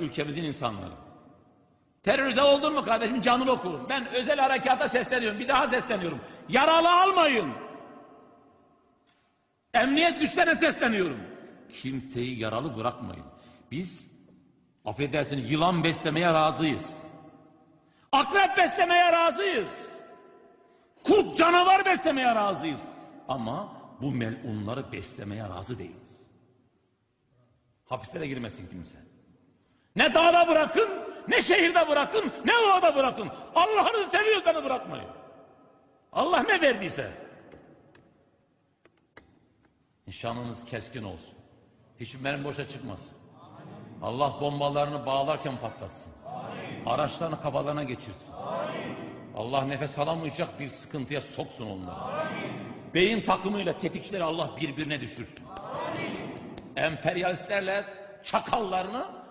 ülkemizin insanları. Terörize oldun mu kardeşim canını oku. Ben özel harekata sesleniyorum. Bir daha sesleniyorum. Yaralı almayın. Emniyet güçlerine sesleniyorum. Kimseyi yaralı bırakmayın. Biz affedersiniz yılan beslemeye razıyız. Akrep beslemeye razıyız. Kurt canavar beslemeye razıyız. Ama bu melunları beslemeye razı değiliz. Hapislere girmesin kimse. Ne dağda bırakın, ne şehirde bırakın, ne ovada bırakın. Allah'ınızı seviyorsanız bırakmayın. Allah ne verdiyse. Nişanınız keskin olsun. Hiç mermi boşa çıkmasın. Allah bombalarını bağlarken patlatsın. Araçlarını kafalarına geçirsin. Allah nefes alamayacak bir sıkıntıya soksun onları. Beyin takımıyla tetikçileri Allah birbirine düşürsün. Emperyalistlerle çakallarını